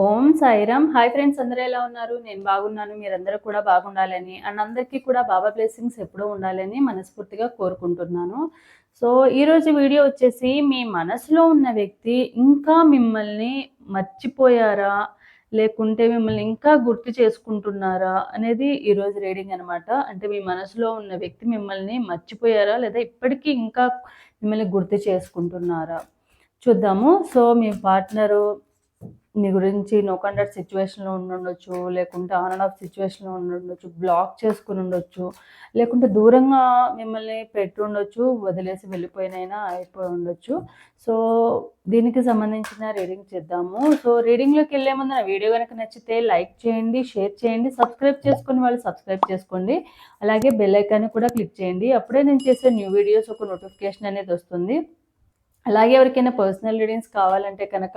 ఓం Sairam. Hi friends అందరూ ఎలా ఉన్నారు? నేను బాగున్నాను మీరందరూ కూడా బాగుండాలని అండ్ అందరికీ కూడా బాబా బ్లెస్సింగ్స్ ఎప్పుడూ ఉండాలని మనస్ఫూర్తిగా కోరుకుంటున్నాను. సో ఈరోజు వీడియో వచ్చేసి మీ మనసులో ఉన్న వ్యక్తి ఇంకా మిమ్మల్ని మర్చిపోయారా? లేకుంటే మిమ్మల్ని ఇంకా గుర్తు చేసుకుంటున్నారా? అనేది ఈరోజు రీడింగ్ అనమాట అంటే మీ మనసులో ఉన్న వ్యక్తి మిమ్మల్ని మర్చిపోయారా? లేదా ఇప్పటికీ ఇంకా మిమ్మల్ని గుర్తు చేసుకుంటున్నారా? చూద్దాము. సో మీ పార్ట్నరు నీ గురించి నో కండక్ట్ సిచ్యువేషన్లో ఉండుండొచ్చు లేకుంటే ఆన్ అండ్ ఆఫ్ సిచ్యువేషన్లో ఉండుండొచ్చు బ్లాక్ చేసుకుని ఉండొచ్చు లేకుంటే దూరంగా మిమ్మల్ని పెట్టి ఉండొచ్చు వదిలేసి వెళ్ళిపోయినైనా అయిపోయి ఉండొచ్చు. సో దీనికి సంబంధించిన రీడింగ్ చేద్దాము. సో రీడింగ్లోకి వెళ్ళే ముందు నా వీడియో కనుక నచ్చితే లైక్ చేయండి షేర్ చేయండి సబ్స్క్రైబ్ చేసుకుని వాళ్ళు సబ్స్క్రైబ్ చేసుకోండి. అలాగే బెల్ ఐకాన్ కూడా క్లిక్ చేయండి. అప్పుడే నేను చేసే న్యూ వీడియోస్ ఒక నోటిఫికేషన్ అనేది వస్తుంది. అలాగే ఎవరికైనా పర్సనల్ రీడింగ్స్ కావాలంటే కనుక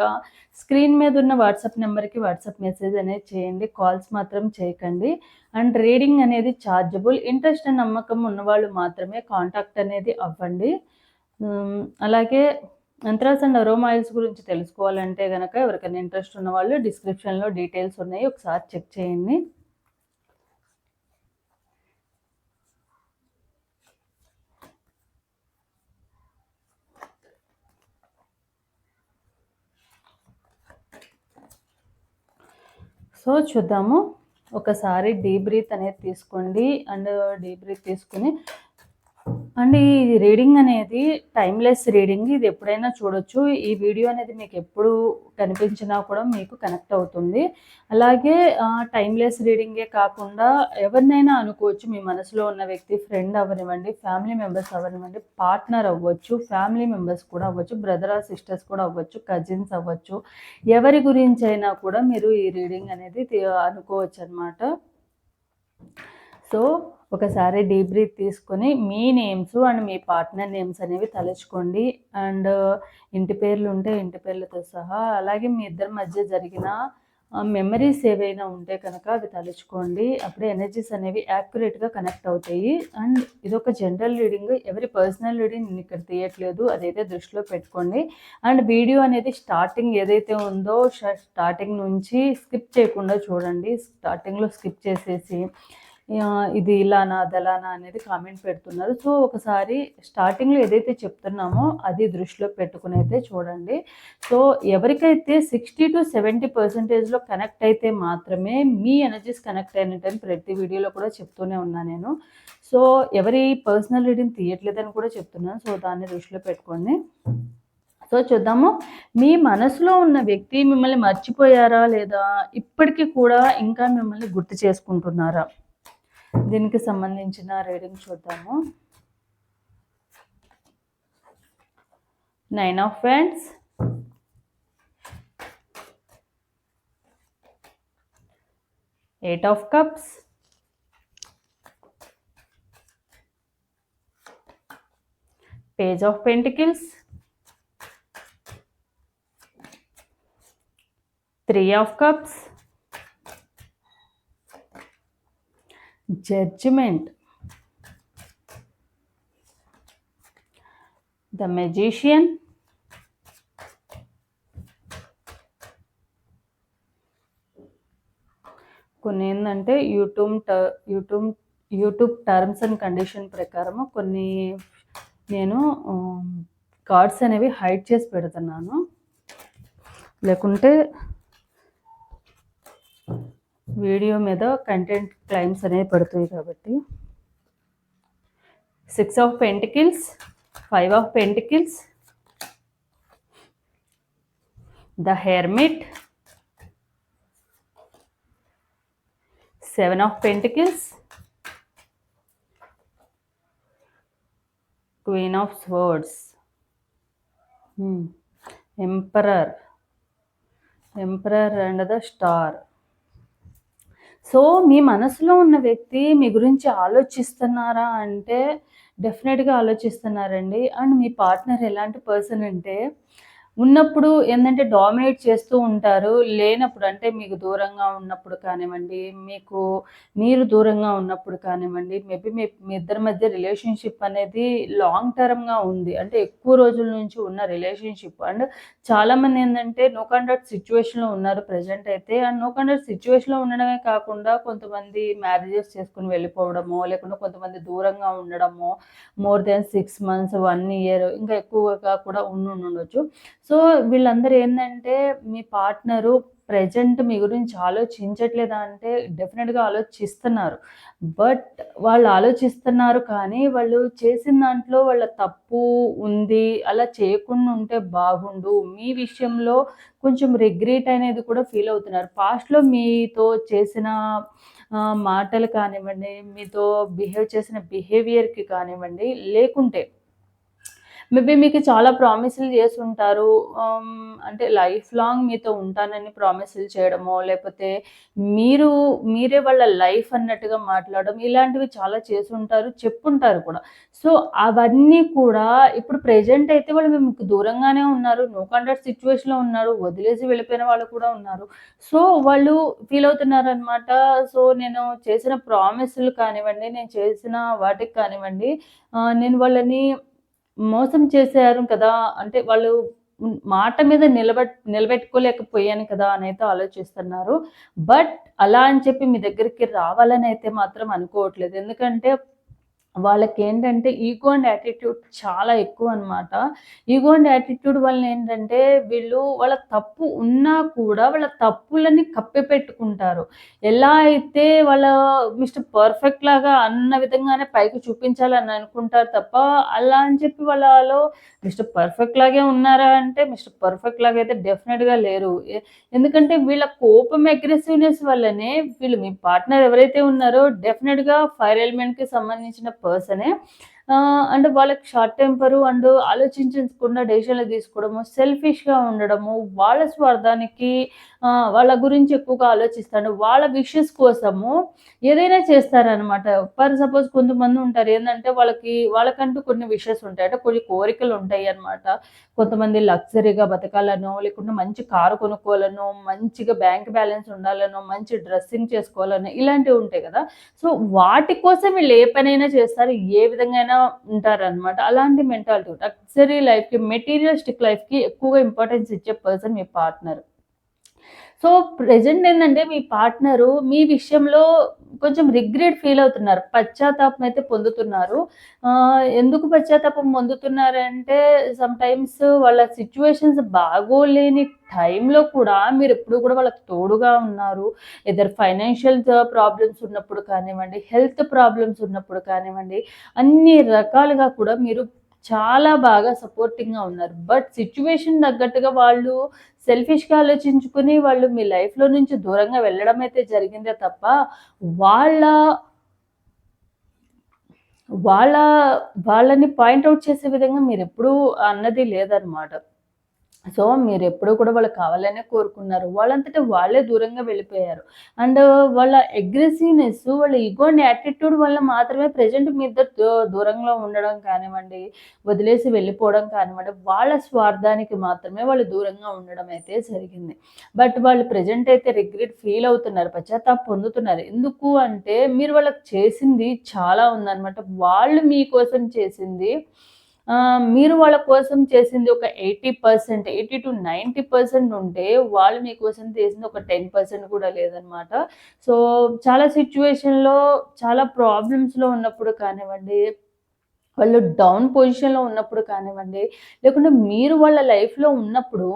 స్క్రీన్ మీద ఉన్న వాట్సాప్ నెంబర్కి వాట్సాప్ మెసేజ్ అనేది చేయండి. కాల్స్ మాత్రం చేయకండి. అండ్ రీడింగ్ అనేది ఛార్జబుల్ ఇంట్రెస్ట్ నమ్మకం ఉన్నవాళ్ళు మాత్రమే కాంటాక్ట్ అనేది అవ్వండి. అలాగే యంత్రాస్ అండ్ అరోమాయిల్స్ గురించి తెలుసుకోవాలంటే కనుక ఎవరికైనా ఇంట్రెస్ట్ ఉన్నవాళ్ళు డిస్క్రిప్షన్లో డీటెయిల్స్ ఉన్నాయి. ఒకసారి చెక్ చేయండి. సో చూద్దాము. ఒకసారి డీప్ బ్రీత్ అనేది తీసుకోండి. అండ్ డీప్ బ్రీత్ తీసుకుని అండ్ ఈ రీడింగ్ అనేది టైమ్లెస్ రీడింగ్ ఇది ఎప్పుడైనా చూడొచ్చు. ఈ వీడియో అనేది మీకు ఎప్పుడు కనిపించినా కూడా మీకు కనెక్ట్ అవుతుంది. అలాగే టైమ్లెస్ రీడింగే కాకుండా ఎవరినైనా అనుకోవచ్చు మీ మనసులో ఉన్న వ్యక్తి ఫ్రెండ్ అవ్వనివ్వండి ఫ్యామిలీ మెంబర్స్ అవ్వనివ్వండి పార్ట్నర్ అవ్వచ్చు ఫ్యామిలీ మెంబర్స్ కూడా అవ్వచ్చు బ్రదర్ ఆర్ సిస్టర్స్ కూడా అవ్వచ్చు కజిన్స్ అవ్వచ్చు. ఎవరి గురించి అయినా కూడా మీరు ఈ రీడింగ్ అనేది అనుకోవచ్చు అనమాట సో ఒకసారి డీప్ బ్రీత్ తీసుకొని మీ నేమ్స్ అండ్ మీ పార్ట్నర్ నేమ్స్ అనేవి తలుచుకోండి. అండ్ ఇంటి పేర్లు ఉంటే ఇంటి పేర్లతో సహా అలాగే మీ ఇద్దరి మధ్య జరిగిన మెమరీస్ ఏవైనా ఉంటే కనుక అవి తలుచుకోండి. అప్పుడే ఎనర్జీస్ అనేవి యాక్యురేట్గా కనెక్ట్ అవుతాయి. అండ్ ఇది ఒక జనరల్ రీడింగ్. ఎవరి పర్సనల్ రీడింగ్ నేను ఇక్కడ తీయట్లేదు. అదైతే దృష్టిలో పెట్టుకోండి. అండ్ వీడియో అనేది స్టార్టింగ్ ఏదైతే ఉందో స్టార్టింగ్ నుంచి స్కిప్ చేయకుండా చూడండి. స్టార్టింగ్లో స్కిప్ చేసేసి ఇది ఇలానా అదలానా అనేది కామెంట్ పెడుతున్నారు. సో ఒకసారి స్టార్టింగ్లో ఏదైతే చెప్తున్నామో అది దృష్టిలో పెట్టుకుని అయితే చూడండి. సో ఎవరికైతే సిక్స్టీ టు సెవెంటీ పర్సెంటేజ్లో కనెక్ట్ అయితే మాత్రమే మీ ఎనర్జీస్ కనెక్ట్ అయినట్టు ప్రతి వీడియోలో కూడా చెప్తూనే ఉన్నా నేను. సో ఎవరి పర్సనల్ రీడింగ్ తీయట్లేదని కూడా చెప్తున్నాను. సో దాన్ని దృష్టిలో పెట్టుకోండి. సో చూద్దాము. మీ మనసులో ఉన్న వ్యక్తి మిమ్మల్ని మర్చిపోయారా లేదా? ఇప్పటికీ కూడా ఇంకా మిమ్మల్ని గుర్తు చేసుకుంటున్నారా? దీనికి సంబంధించిన రీడింగ్ చూద్దాము. Nine of friends eight of cups page of pentacles three of cups judgement the magician కొన్ని ఏంటంటే YouTube YouTube YouTube terms and condition ప్రకారము కొన్ని నేను కార్డ్స్ అనేవి హైడ్ చేసి పెడుతున్నాను. లేకుంటే వీడియో మీద కంటెంట్ క్లైమ్స్ అనేవి పడుతుంది కాబట్టి. Six of pentacles five of pentacles the hermit seven of pentacles queen of swords emperor emperor and the star so మీ మనసులో ఉన్న వ్యక్తి మీ గురించి ఆలోచిస్తున్నారా అంటే డెఫినెట్గా ఆలోచిస్తున్నారండి. అండ్ మీ పార్ట్నర్ ఎలాంటి పర్సన్ అంటే ఉన్నప్పుడు ఏంటంటే డామినేట్ చేస్తూ ఉంటారు. లేనప్పుడు అంటే మీకు దూరంగా ఉన్నప్పుడు కానివ్వండి, మీకు మీరు దూరంగా ఉన్నప్పుడు కానివ్వండి, మేబీ మీ మీ ఇద్దరి మధ్య రిలేషన్‌షిప్ అనేది లాంగ్ టర్మ్‌గా ఉంది. అంటే ఎక్కువ రోజుల నుంచి ఉన్న రిలేషన్‌షిప్ అండ్ చాలామంది ఏంటంటే నో కాంటాక్ట్ సిచ్యువేషన్లో ఉన్నారు ప్రెజెంట్ అయితే. అండ్ నో కాంటాక్ట్ సిచ్యువేషన్లో ఉండడమే కాకుండా కొంతమంది మ్యారేజెస్ చేసుకుని వెళ్ళిపోవడమో, లేకుంటే కొంతమంది దూరంగా ఉండడమో, more than six months, one year ఇంకా ఎక్కువగా కూడా ఉండి ఉండొచ్చు సో, వీళ్ళందరూ ఏంటంటే మీ పార్ట్నరు ప్రెజెంట్ మీ గురించి ఆలోచించట్లేదా అంటే డెఫినెట్‌గా ఆలోచిస్తున్నారు. బట్ వాళ్ళు ఆలోచిస్తున్నారు కానీ వాళ్ళు చేసిన దాంట్లో వాళ్ళ తప్పు ఉంది. అలా చేయకుండా ఉంటే బాగుండు. మీ విషయంలో కొంచెం రిగ్రెట్ అనేది కూడా ఫీల్ అవుతున్నారు. పాస్ట్‌లో మీతో చేసిన మాటలు కానివ్వండి, మీతో బిహేవ్ చేసిన బిహేవియర్‌కి కానివ్వండి, లేకుంటే మేబీ మీకు చాలా ప్రామిసులు చేసి ఉంటారు అంటే లైఫ్ లాంగ్ మీతో ఉంటానని ప్రామిసులు చేయడమో, లేకపోతే మీరు మీరే వాళ్ళ లైఫ్ అన్నట్టుగా మాట్లాడడం ఇలాంటివి చాలా చేసి ఉంటారు చెప్పుంటారు కూడా. సో, అవన్నీ కూడా ఇప్పుడు ప్రెజెంట్ అయితే వాళ్ళు మీకు దూరంగానే ఉన్నారు. నో కాంటాక్ట్ సిచ్యువేషన్లో ఉన్నారు. వదిలేసి వెళ్ళిపోయిన వాళ్ళు కూడా ఉన్నారు. సో, వాళ్ళు ఫీల్ అవుతున్నారనమాట. సో, నేను చేసిన ప్రామిసులు కానివ్వండి, నేను చేసిన వాటికి కానివ్వండి, నేను వాళ్ళని మోసం చేశారు కదా! అంటే వాళ్ళు మాట మీద నిలబెట్ నిలబెట్టుకోలేకపోయాను కదా! అని అయితే ఆలోచిస్తున్నారు. బట్ అలా అని చెప్పి మీ దగ్గరికి రావాలని అయితే మాత్రం అనుకోవట్లేదు. ఎందుకంటే వాళ్ళకేంటంటే ఈగో అండ్ యాటిట్యూడ్ చాలా ఎక్కువనమాట. ఈగో అండ్ యాటిట్యూడ్ వలన ఏంటంటే వీళ్ళు వాళ్ళ తప్పు ఉన్నా కూడా వాళ్ళ తప్పులని కప్పిపెట్టుకుంటారు. ఎలా అయితే వాళ్ళ మిస్టర్ పర్ఫెక్ట్ లాగా అన్న విధంగానే పైకి చూపించాలని అనుకుంటారు తప్ప, అలా అని చెప్పి వాళ్ళలో మిస్టర్ పర్ఫెక్ట్ లాగే ఉన్నారా అంటే మిస్టర్ పర్ఫెక్ట్ లాగా అయితే డెఫినెట్గా లేరు. ఎందుకంటే వీళ్ళ కోపం అగ్రెసివ్‌నెస్ వల్లనే వీళ్ళు మీ పార్ట్నర్ ఎవరైతే ఉన్నారో డెఫినెట్గా ఫైర్ ఎలిమెంట్‌కి సంబంధించిన పర్సనే. ఆహ్, అంటే వాళ్ళకి షార్ట్ టెంపరు అండ్ ఆలోచించకుండా డెసిషన్‌లు తీసుకోవడము, సెల్ఫిష్‌గా ఉండడము, వాళ్ళ స్వార్థానికి వాళ్ళ గురించి ఎక్కువగా ఆలోచిస్తాడు. వాళ్ళ విషెస్ కోసము ఏదైనా చేస్తారనమాట. ఫర్ సపోజ్ కొంతమంది ఉంటారు. ఏందంటే వాళ్ళకి వాళ్ళకంటూ కొన్ని విషెస్ ఉంటాయి. అంటే కొన్ని కోరికలు ఉంటాయి అనమాట కొంతమంది లగ్జరీగా బతకాలనో, లేకుంటే మంచి కారు కొనుక్కోవాలనో, మంచిగా బ్యాంక్ బ్యాలెన్స్ ఉండాలనో, మంచి డ్రెస్సింగ్ చేసుకోవాలనో ఇలాంటివి ఉంటాయి కదా! సో, వాటి కోసం వీళ్ళు ఏ పనైనా చేస్తారు. ఏ విధంగా ఉంటారనమాట. అలాంటి మెంటాలిటీ లగ్జరీ లైఫ్‌కి, మెటీరియలిస్టిక్ లైఫ్‌కి ఎక్కువగా ఇంపార్టెన్స్ ఇచ్చే పర్సన్ మీ పార్ట్నర్. సో, ప్రజెంట్ ఏంటంటే మీ పార్ట్నరు మీ విషయంలో కొంచెం రిగ్రెట్ ఫీల్ అవుతున్నారు. పశ్చాత్తాపం అయితే పొందుతున్నారు. ఎందుకు పశ్చాత్తాపం పొందుతున్నారంటే సమ్‌టైమ్స్ వాళ్ళ సిచ్యువేషన్స్ బాగోలేని టైంలో కూడా మీరు ఎప్పుడు కూడా వాళ్ళకి తోడుగా ఉన్నారు. ఎయిదర్ ఫైనాన్షియల్ ప్రాబ్లమ్స్ ఉన్నప్పుడు కానివ్వండి, హెల్త్ ప్రాబ్లమ్స్ ఉన్నప్పుడు కానివ్వండి, అన్ని రకాలుగా కూడా మీరు చాలా బాగా సపోర్టింగ్‌గా ఉన్నారు. బట్ సిచ్యువేషన్ తగ్గట్టుగా వాళ్ళు సెల్ఫిష్‌గా ఆలోచించుకుని వాళ్ళు మీ లైఫ్‌లో నుంచి దూరంగా వెళ్ళడం అయితే జరిగిందే తప్ప, వాళ్ళ వాళ్ళ వాళ్ళని పాయింట్ చేసే విధంగా మీరెప్పుడూ అన్నది లేదనమాట. సో, మీరు మీరెప్పుడూ కూడా వాళ్ళకి కావాలనే కోరుకున్నారు. వాళ్ళంతట వాళ్ళే దూరంగా వెళ్ళిపోయారు. అండ్ వాళ్ళ అగ్రెసివ్‌నెస్, వాళ్ళ ఇగో అండ్ యాటిట్యూడ్ వల్ల మాత్రమే ప్రెజెంట్ మీ ఇద్దరు దూ దూరంలో ఉండడం కానివ్వండి, వదిలేసి వెళ్ళిపోవడం కానివ్వండి, వాళ్ళ స్వార్థానికి మాత్రమే వాళ్ళు దూరంగా ఉండడం అయితే జరిగింది. బట్ వాళ్ళు ప్రెజెంట్ అయితే రిగ్రెట్ ఫీల్ అవుతున్నారు. పశ్చాత్తాపం పొందుతున్నారు. ఎందుకు అంటే మీరు వాళ్ళకి చేసింది చాలా ఉందన్నమాట వాళ్ళు మీకోసం చేసింది మీరు వాళ్ళ కోసం చేసింది ఒక 80% 80-90% ఉంటే, వాళ్ళు మీకోసం చేసింది ఒక 10% కూడా లేదనమాట. సో, చాలా సిచ్యువేషన్లో చాలా ప్రాబ్లమ్స్‌లో ఉన్నప్పుడు కానివ్వండి, వాళ్ళు డౌన్ పొజిషన్‌లో ఉన్నప్పుడు కానివ్వండి, లేకుంటే మీరు వాళ్ళ లైఫ్‌లో ఉన్నప్పుడు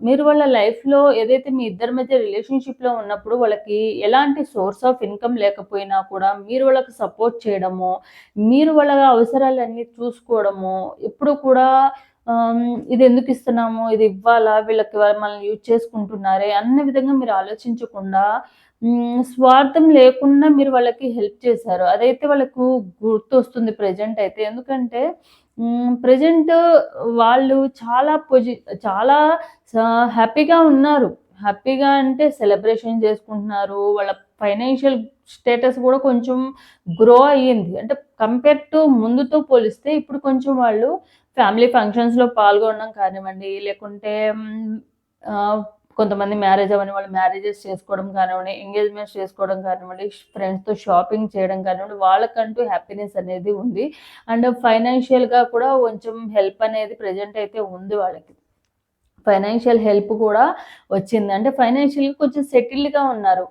మీరు వాళ్ళ లైఫ్‌లో ఏదైతే మీ ఇద్దరి మధ్య రిలేషన్‌షిప్‌లో ఉన్నప్పుడు వాళ్ళకి ఎలాంటి సోర్స్ ఆఫ్ ఇన్‌కమ్ లేకపోయినా కూడా మీరు వాళ్ళకి సపోర్ట్ చేయడము, మీరు వాళ్ళ అవసరాలన్నీ చూసుకోవడము, ఎప్పుడు కూడా ఇది ఎందుకు ఇస్తున్నాము? ఇది ఇవ్వాలా? వీళ్ళకి మనల్ని యూజ్ చేసుకుంటున్నారే అన్న విధంగా మీరు ఆలోచించకుండా స్వార్థం లేకుండా మీరు వాళ్ళకి హెల్ప్ చేశారు. అదైతే వాళ్ళకు గుర్తొస్తుంది ప్రెజెంట్ అయితే. ఎందుకంటే ప్రజెంట్ ప్రెజెంట్ వాళ్ళు చాలా పొజి చాలా హ్యాపీగా ఉన్నారు. హ్యాపీగా అంటే సెలబ్రేషన్ చేసుకుంటున్నారు. వాళ్ళ ఫైనాన్షియల్ స్టేటస్ కూడా కొంచెం గ్రో అయ్యింది అంటే కంపేర్ టు ముందుతో పోలిస్తే ఇప్పుడు కొంచెం వాళ్ళు ఫ్యామిలీ ఫంక్షన్స్లో పాల్గొనడం కానివ్వండి లేకుంటే కొంతమంది మ్యారేజ్ అవ్వని వాళ్ళు మ్యారేజెస్ చేసుకోవడం కానివ్వండి ఎంగేజ్మెంట్స్ చేసుకోవడం కానివ్వండి ఫ్రెండ్స్తో షాపింగ్ చేయడం కానివ్వండి వాళ్ళకంటూ హ్యాపీనెస్ అనేది ఉంది. అండ్ ఫైనాన్షియల్గా కూడా కొంచెం హెల్ప్ అనేది ప్రజెంట్ అయితే ఉంది వాళ్ళకి. ఫైనాన్షియల్ హెల్ప్ కూడా వచ్చింది. అంటే ఫైనాన్షియల్గా కొంచెం సెటిల్డ్గా ఉన్నారు.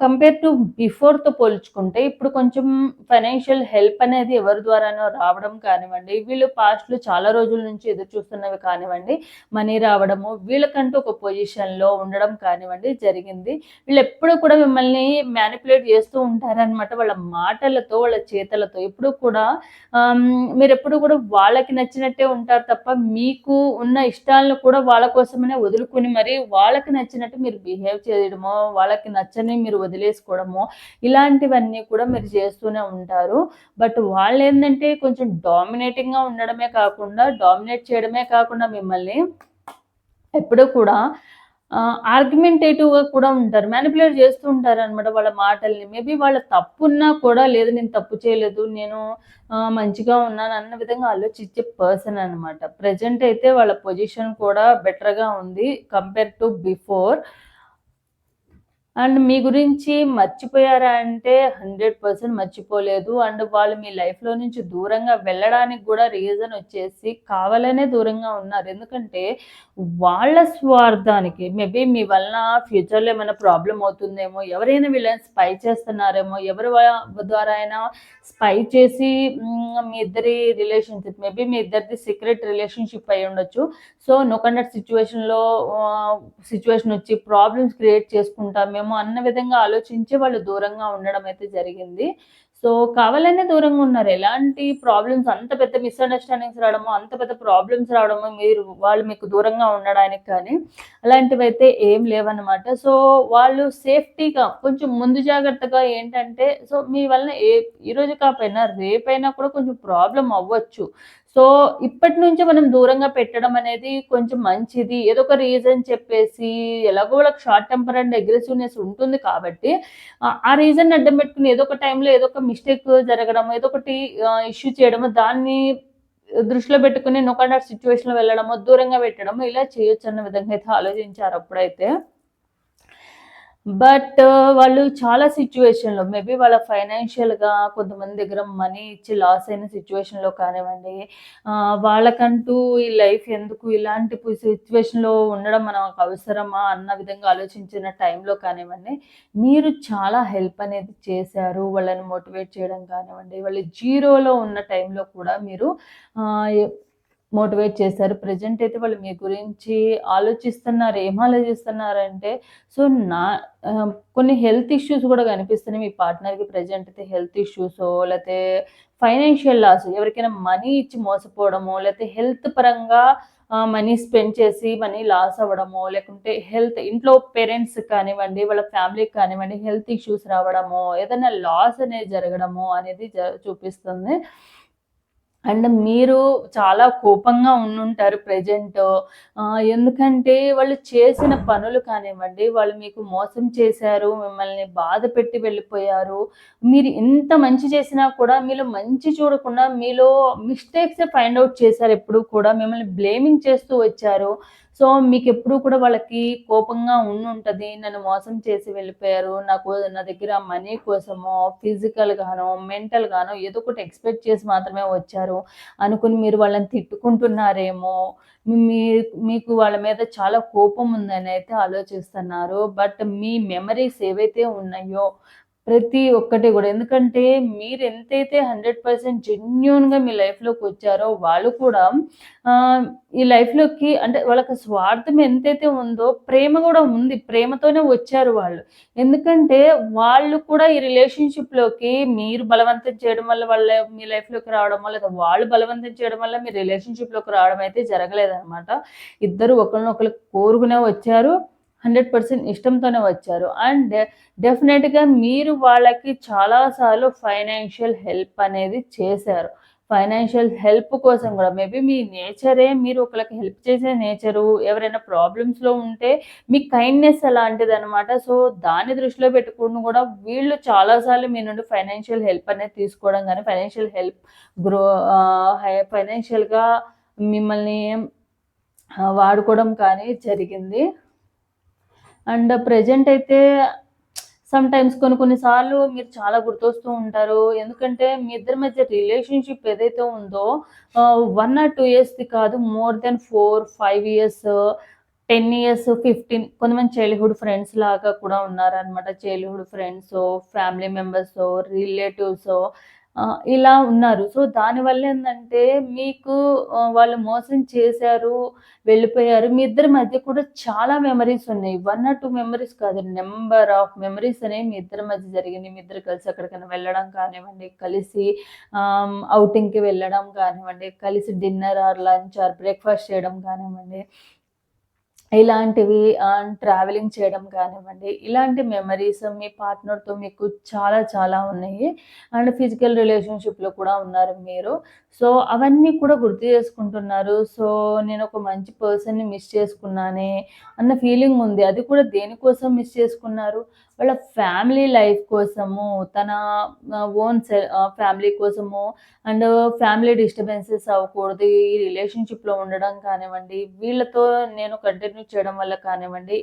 కంపేర్ టు బిఫోర్తో పోల్చుకుంటే ఇప్పుడు కొంచెం ఫైనాన్షియల్ హెల్ప్ అనేది ఎవరి ద్వారానో రావడం కానివ్వండి వీళ్ళు పాస్ట్లో చాలా రోజుల నుంచి ఎదురు చూస్తున్నవి కానివ్వండి మనీ రావడము వీళ్ళకంటూ ఒక పొజిషన్లో ఉండడం కానివ్వండి జరిగింది. వీళ్ళు ఎప్పుడు కూడా మిమ్మల్ని మ్యానిపులేట్ చేస్తూ ఉంటారనమాట వాళ్ళ మాటలతో వాళ్ళ చేతలతో ఎప్పుడు కూడా మీరు ఎప్పుడు కూడా వాళ్ళకి నచ్చినట్టే ఉంటారు తప్ప మీకు ఉన్న ఇష్టాలను కూడా వాళ్ళ కోసమనే వదులుకుని మరి వాళ్ళకి నచ్చినట్టు మీరు బిహేవ్ చేయడమో వాళ్ళకి నచ్చని మీరు వదిలేసుకోవడము ఇలాంటివన్నీ కూడా మీరు చేస్తూనే ఉంటారు. బట్ వాళ్ళు ఏంటంటే కొంచెం డామినేటింగ్గా ఉండడమే కాకుండా డామినేట్ చేయడమే కాకుండా మిమ్మల్ని ఎప్పుడూ కూడా ఆర్గ్యుమెంటేటివ్గా కూడా ఉంటారు. మ్యానిపులేట్ చేస్తూ ఉంటారు అనమాట వాళ్ళ మాటల్ని. మేబీ వాళ్ళ తప్పున్నా కూడా లేదు నేను తప్పు చేయలేదు నేను మంచిగా ఉన్నాను అన్న విధంగా ఆలోచించే పర్సన్ అనమాట ప్రజెంట్ అయితే వాళ్ళ పొజిషన్ కూడా బెటర్గా ఉంది కంపేర్ టు బిఫోర్. అండ్ మీ గురించి మర్చిపోయారా అంటే హండ్రెడ్ పర్సెంట్ మర్చిపోలేదు. అండ్ వాళ్ళు మీ లైఫ్లో నుంచి దూరంగా వెళ్ళడానికి కూడా రీజన్ వచ్చేసి కావాలనే దూరంగా ఉన్నారు. ఎందుకంటే వాళ్ళ స్వార్థానికి మేబీ మీ వలన ఫ్యూచర్లో ఏమైనా ప్రాబ్లం అవుతుందేమో ఎవరైనా వీళ్ళని స్పై చేస్తున్నారేమో ఎవరి ద్వారా అయినా స్పై చేసి మీ ఇద్దరి రిలేషన్షిప్ మేబీ మీ ఇద్దరిది సీక్రెట్ రిలేషన్షిప్ అయి ఉండొచ్చు. సో నొకండట్ సిచ్యువేషన్లో సిచ్యువేషన్ వచ్చి ప్రాబ్లమ్స్ క్రియేట్ చేసుకుంటాం మేము అన్న విధంగా ఆలోచించి వాళ్ళు దూరంగా ఉండడం అయితే జరిగింది. సో కావాలనే దూరంగా ఉన్నారు. ఎలాంటి ప్రాబ్లమ్స్ అంత పెద్ద మిస్అండర్స్టాండింగ్స్ రావడము అంత పెద్ద ప్రాబ్లమ్స్ రావడము మీరు వాళ్ళు మీకు దూరంగా ఉండడానికి కానీ అలాంటివి అయితే ఏం లేవన్నమాట. సో వాళ్ళు సేఫ్టీగా కొంచెం ముందు జాగ్రత్తగా ఏంటంటే సో మీ వలన ఏ ఈరోజు కాకపోయినా రేపైనా కూడా కొంచెం ప్రాబ్లం అవ్వచ్చు. సో ఇప్పటి నుంచి మనం దూరంగా పెట్టడం అనేది కొంచెం మంచిది. ఏదో ఒక రీజన్ చెప్పేసి ఎలాగో వాళ్ళకి షార్ట్ టెంపర్ అండ్ అగ్రెసివ్నెస్ ఉంటుంది కాబట్టి ఆ రీజన్ అడ్డం పెట్టుకుని ఏదో ఒక టైంలో ఏదో ఒక మిస్టేక్ జరగడం ఏదో ఒకటి ఇష్యూ చేయడము దాన్ని దృష్టిలో పెట్టుకుని నొకండా సిచ్యువేషన్లో వెళ్ళడము దూరంగా పెట్టడము ఇలా చేయొచ్చు అన్న విధంగా అయితే ఆలోచించారు అప్పుడైతే. బట్ వాళ్ళు చాలా సిచ్యువేషన్‌లో మేబీ వాళ్ళ ఫైనాన్షియల్‌గా కొంతమంది దగ్గర మనీ ఇచ్చి లాస్ అయిన సిచ్యువేషన్‌లో కానివ్వండి, వాళ్ళకంటూ ఈ లైఫ్ ఎందుకు ఇలాంటి సిచ్యువేషన్‌లో ఉండడం మనకు అవసరమా అన్న విధంగా ఆలోచించిన టైంలో కానివ్వండి, మీరు చాలా హెల్ప్ అనేది చేశారు. వాళ్ళని మోటివేట్ చేయడం కానివ్వండి, వాళ్ళు జీరోలో ఉన్న టైంలో కూడా మీరు మోటివేట్ చేశారు. ప్రజెంట్ అయితే వాళ్ళు మీ గురించి ఆలోచిస్తున్నారు ఏం ఆలోచిస్తున్నారంటే సో నా కొన్ని హెల్త్ ఇష్యూస్ కూడా కనిపిస్తున్నాయి మీ పార్ట్నర్కి ప్రజెంట్ అయితే హెల్త్ ఇష్యూస్ లేకపోతే ఫైనాన్షియల్ లాస్ ఎవరికైనా మనీ ఇచ్చి మోసపోవడమో లేకపోతే హెల్త్ పరంగా మనీ స్పెండ్ చేసి మనీ లాస్ అవ్వడమో లేకుంటే హెల్త్ ఇంట్లో పేరెంట్స్ కానివ్వండి వాళ్ళ ఫ్యామిలీకి కానివ్వండి హెల్త్ ఇష్యూస్ రావడమో ఏదైనా లాస్ అనేది జరగడమో అనేది చూపిస్తుంది. అండ్ మీరు చాలా కోపంగా ఉండుంటారు ప్రజెంట్ ఎందుకంటే వాళ్ళు చేసిన పనులు కానివ్వండి వాళ్ళు మీకు మోసం చేశారు మిమ్మల్ని బాధ పెట్టి వెళ్ళిపోయారు. మీరు ఎంత మంచి చేసినా కూడా మీలో మంచి చూడకుండా మీలో మిస్టేక్స్ ఫైండ్ అవుట్ చేశారు ఎప్పుడు కూడా. మిమ్మల్ని బ్లేమింగ్ చేస్తూ వచ్చారు. సో మీకు ఎప్పుడు కూడా వాళ్ళకి కోపంగా ఉండుంటుంది నన్ను మోసం చేసి వెళ్ళిపోయారు నాకు నా దగ్గర మనీ కోసమో ఫిజికల్ గానో మెంటల్ గానో ఏదో ఒకటి ఎక్స్పెక్ట్ చేసి మాత్రమే వచ్చారు అనుకుని మీరు వాళ్ళని తిట్టుకుంటున్నారేమో మీ మీకు వాళ్ళ మీద చాలా కోపం ఉందని అయితే ఆలోచిస్తున్నారు. బట్ మీ మెమరీస్ ఏవైతే ఉన్నాయో ప్రతి ఒక్కటి కూడా. ఎందుకంటే మీరు ఎంతైతే హండ్రెడ్ పర్సెంట్ జెన్యున్గా మీ లైఫ్లోకి వచ్చారో వాళ్ళు కూడా ఈ లైఫ్లోకి అంటే వాళ్ళకి స్వార్థం ఎంతైతే ఉందో ప్రేమ కూడా ఉంది. ప్రేమతోనే వచ్చారు వాళ్ళు. ఎందుకంటే వాళ్ళు కూడా ఈ రిలేషన్షిప్లోకి మీరు బలవంతం చేయడం వల్ల వాళ్ళ మీ లైఫ్లోకి రావడం వల్ల వాళ్ళు బలవంతం చేయడం వల్ల మీ రిలేషన్షిప్లోకి రావడం అయితే జరగలేదన్నమాట. ఇద్దరు ఒకరినొకరు కోరుకునే వచ్చారు. హండ్రెడ్ పర్సెంట్ ఇష్టంతోనే వచ్చారు. అండ్ డెఫినెట్గా మీరు వాళ్ళకి చాలాసార్లు ఫైనాన్షియల్ హెల్ప్ అనేది చేశారు. ఫైనాన్షియల్ హెల్ప్ కోసం కూడా. మేబీ మీ నేచరే మీరు ఒకరికి హెల్ప్ చేసే నేచరు ఎవరైనా ప్రాబ్లమ్స్లో ఉంటే మీ కైండ్నెస్ అలాంటిది అనమాట సో దాన్ని దృష్టిలో పెట్టుకుని కూడా వీళ్ళు చాలాసార్లు మీ నుండి ఫైనాన్షియల్ హెల్ప్ అనేది తీసుకోవడం కానీ ఫైనాన్షియల్ హెల్ప్ గ్రో ఫైనాన్షియల్గా మిమ్మల్ని వాడుకోవడం కానీ జరిగింది. అండ్ ప్రజెంట్ అయితే సమ్ టైమ్స్ కొన్ని కొన్నిసార్లు మీరు చాలా గుర్తొస్తూ ఉంటారు. ఎందుకంటే మీ ఇద్దరి మధ్య రిలేషన్షిప్ ఏదైతే ఉందో వన్ ఆర్ టూ ఇయర్స్ది కాదు more than four five years ten years fifteen కొంతమంది చైల్డ్హుడ్ ఫ్రెండ్స్ లాగా కూడా ఉన్నారనమాట childhood friends family members relatives ఇలా ఉన్నారు. సో దానివల్ల ఏంటంటే మీకు వాళ్ళు మోసం చేశారు వెళ్ళిపోయారు. మీ ఇద్దరి మధ్య కూడా చాలా మెమరీస్ ఉన్నాయి. వన్ ఆర్ టూ మెమరీస్ కాదు నెంబర్ ఆఫ్ మెమరీస్ అనేవి మీ ఇద్దరి మధ్య జరిగింది. మీ ఇద్దరు కలిసి ఎక్కడికైనా వెళ్ళడం కానివ్వండి కలిసి అవుటింగ్కి వెళ్ళడం కానివ్వండి కలిసి dinner or lunch or breakfast చేయడం కానివ్వండి ఇలాంటివి ట్రావెలింగ్ చేయడం కానివ్వండి ఇలాంటి మెమరీస్ మీ పార్ట్నర్తో మీకు చాలా చాలా ఉన్నాయి. అండ్ ఫిజికల్ రిలేషన్షిప్లో కూడా ఉన్నారు మీరు. సో అవన్నీ కూడా గుర్తు చేసుకుంటున్నారు. సో నేను ఒక మంచి పర్సన్ని మిస్ చేసుకున్నానే అన్న ఫీలింగ్ ఉంది. అది కూడా దేనికోసం మిస్ చేసుకున్నారు? వాళ్ళ ఫ్యామిలీ లైఫ్ కోసము తన ఓన్ ఫ్యామిలీ కోసము అండ్ ఫ్యామిలీ డిస్టర్బెన్సెస్ అవ్వకూడదు ఈ రిలేషన్షిప్లో ఉండడం కానివ్వండి వీళ్ళతో నేను కంటిన్యూ చేయడం వల్ల కానివ్వండి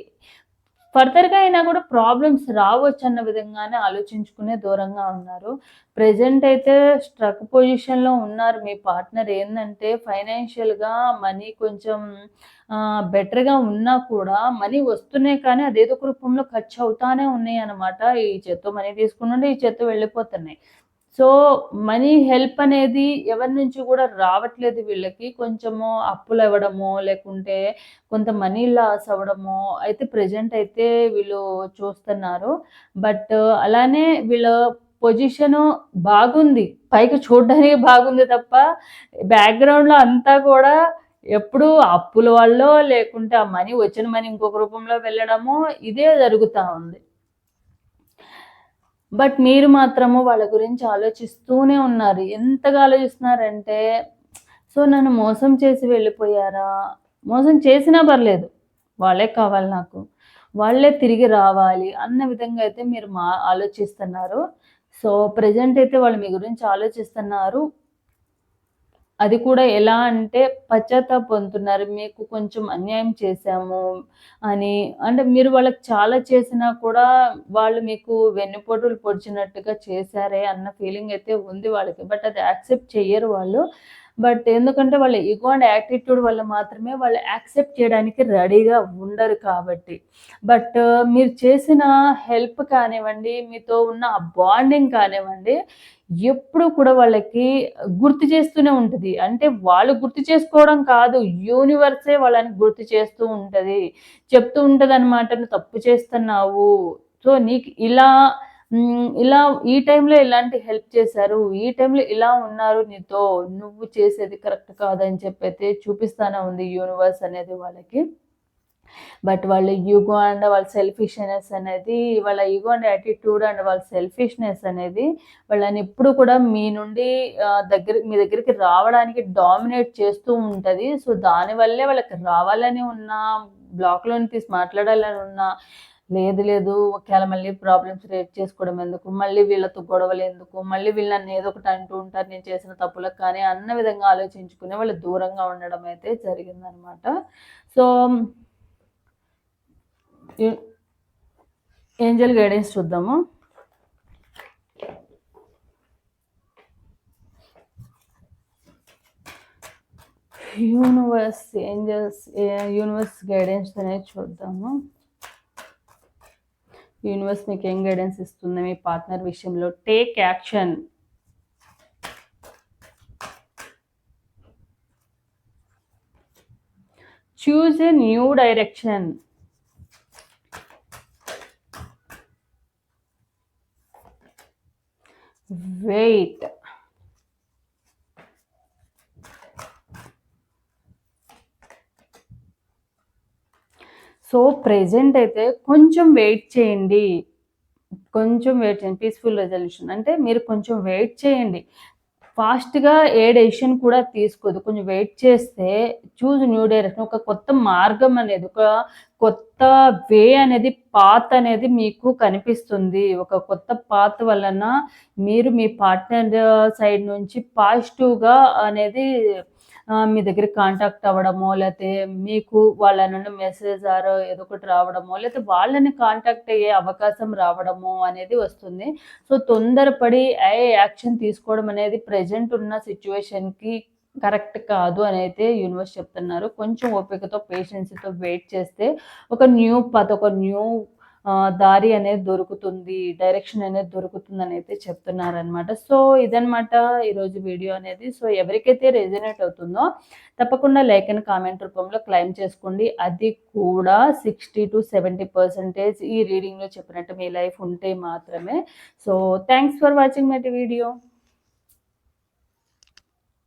ఫర్దర్గా అయినా కూడా ప్రాబ్లమ్స్ రావచ్చు అన్న విధంగానే ఆలోచించుకునే దూరంగా ఉన్నారు. ప్రజెంట్ అయితే స్ట్రక్ పొజిషన్లో ఉన్నారు. మీ పార్ట్నర్ ఏంటంటే ఫైనాన్షియల్గా మనీ కొంచెం బెటర్గా ఉన్నా కూడా మనీ వస్తున్నాయి కానీ అదేదో రూపంలో ఖర్చు అవుతానే ఉన్నాయి అనమాట ఈ చేత్తో మనీ తీసుకున్నాడు ఈ చేత్తో వెళ్ళిపోతున్నాయి. సో మనీ హెల్ప్ అనేది ఎవరి నుంచి కూడా రావట్లేదు వీళ్ళకి. కొంచెము అప్పులు ఇవ్వడము లేకుంటే కొంత మనీ లాస్ అవ్వడము అయితే ప్రజెంట్ అయితే వీళ్ళు చూస్తున్నారు. బట్ అలానే వీళ్ళ పొజిషను బాగుంది. పైకి చూడడానికి బాగుంది తప్ప బ్యాక్గ్రౌండ్లో అంతా కూడా ఎప్పుడు అప్పుల వల్ల లేకుంటే ఆ మనీ వచ్చిన మనీ ఇంకొక రూపంలో వెళ్ళడము ఇదే జరుగుతూ ఉంది. బట్ మీరు మాత్రము వాళ్ళ గురించి ఆలోచిస్తూనే ఉన్నారు. ఎంతగా ఆలోచిస్తున్నారంటే సో నన్ను మోసం చేసి వెళ్ళిపోయారా? మోసం చేసినా పర్లేదు. వాళ్ళే కావాలి నాకు. వాళ్ళే తిరిగి రావాలి అన్న విధంగా అయితే మీరు మా ఆలోచిస్తున్నారు. సో ప్రజెంట్ అయితే వాళ్ళు మీ గురించి ఆలోచిస్తున్నారు. అది కూడా ఎలా అంటే పశ్చాత్తాప పొందుతున్నారు. మీకు కొంచెం అన్యాయం చేశాము అని. అంటే మీరు వాళ్ళకి చాలా చేసినా కూడా వాళ్ళు మీకు వెన్నుపోటులు పొడిచినట్టుగా చేశారే అన్న ఫీలింగ్ అయితే ఉంది వాళ్ళకి. బట్ అది యాక్సెప్ట్ చెయ్యరు వాళ్ళు. బట్ ఎందుకంటే వాళ్ళ ఈగో అండ్ యాటిట్యూడ్ వల్ల మాత్రమే వాళ్ళు యాక్సెప్ట్ చేయడానికి రెడీగా ఉండరు కాబట్టి. బట్ మీరు చేసిన హెల్ప్ కానివ్వండి మీతో ఉన్న బాండింగ్ కానివ్వండి ఎప్పుడు కూడా వాళ్ళకి గుర్తు చేస్తూనే ఉంటుంది. అంటే వాళ్ళు గుర్తు చేసుకోవడం కాదు యూనివర్సే వాళ్ళని గుర్తు చేస్తూ ఉంటుంది. చెప్తూ ఉంటుంది అనమాట నువ్వు తప్పు చేస్తున్నావు. సో నీకు ఇలా ఇలా ఈ టైంలో ఇలాంటి హెల్ప్ చేశారు? ఈ టైంలో ఇలా ఉన్నారు నీతో నువ్వు చేసేది కరెక్ట్ కాదని చెప్పైతే చూపిస్తానే ఉంది యూనివర్స్ అనేది వాళ్ళకి. బట్ వాళ్ళ యుగో అండ్ వాళ్ళ సెల్ఫిష్నెస్ అనేది వాళ్ళ యుగో అండ్ యాటిట్యూడ్ అండ్ వాళ్ళ సెల్ఫిష్నెస్ అనేది వాళ్ళని ఎప్పుడు కూడా మీ నుండి దగ్గర మీ దగ్గరికి రావడానికి డామినేట్ చేస్తూ ఉంటుంది. సో దానివల్లే వాళ్ళకి రావాలని ఉన్న బ్లాక్లోని తీసి మాట్లాడాలని ఉన్న లేదు లేదు ఒకవేళ మళ్ళీ ప్రాబ్లమ్స్ రేట్ చేసుకోవడం ఎందుకు? మళ్ళీ వీళ్ళతో గొడవలు ఎందుకు? మళ్ళీ వీళ్ళని ఏదో ఒకటి అంటూ ఉంటారు నేను చేసిన తప్పులకు కానీ అన్న విధంగా ఆలోచించుకుని వాళ్ళు దూరంగా ఉండడం అయితే జరిగిందనమాట సో ఏంజల్ గైడెన్స్ చూద్దాము. యూనివర్స్ ఏంజల్స్ యూనివర్స్ గైడెన్స్ అనేది చూద్దాము. యూనివర్స్ మీకు ఏం గైడెన్స్ ఇస్తుంది మీ పార్ట్నర్ విషయంలో? Take action choose a new direction wait so present అయితే కొంచెం వెయిట్ చేయండి. కొంచెం వెయిట్ చేయండి. Peaceful resolution. అంటే మీరు కొంచెం వెయిట్ చేయండి. ఫాస్ట్‌గా ఏ డెసిషన్ కూడా తీసుకోదు. కొంచెం వెయిట్ చేస్తే చూజ్ న్యూ డైరెక్షన్. ఒక కొత్త మార్గం అనేది, ఒక కొత్త వే అనేది, పాత్ అనేది మీకు కనిపిస్తుంది. ఒక కొత్త పాత్ వలన మీరు మీ పార్ట్నర్ సైడ్ నుంచి పాజిటివ్‌గా అనేది మీ దగ్గర కాంటాక్ట్ అవ్వడమో, లేకపోతే మీకు వాళ్ళ నుండి మెసేజ్ ఆరో ఏదో ఒకటి రావడమో, లేకపోతే వాళ్ళని కాంటాక్ట్ అయ్యే అవకాశం రావడమో అనేది వస్తుంది. సో, తొందరపడి ఏ యాక్షన్ తీసుకోవడం అనేది ప్రజెంట్ ఉన్న సిచ్యువేషన్కి కరెక్ట్ కాదు అని అయితే యూనివర్స్ చెప్తున్నారు. కొంచెం ఓపికతో, పేషెన్స్‌తో వెయిట్ చేస్తే ఒక న్యూ పద ఒక న్యూ దారి అనేది దొరుకుతుంది. డైరెక్షన్ అనేది దొరుకుతుందనైతే చెప్తున్నారనమాట. సో, ఇదనమాట ఈరోజు వీడియో అనేది. సో, ఎవరికైతే రెజొనేట్ అవుతుందో తప్పకుండా లైక్ అండ్ కామెంట్ రూపంలో క్లెయిమ్ చేసుకోండి. అది కూడా 60-70% ఈ రీడింగ్‌లో చెప్పినట్టు మీ లైఫ్ ఉంటే మాత్రమే. So, thanks for watching my video.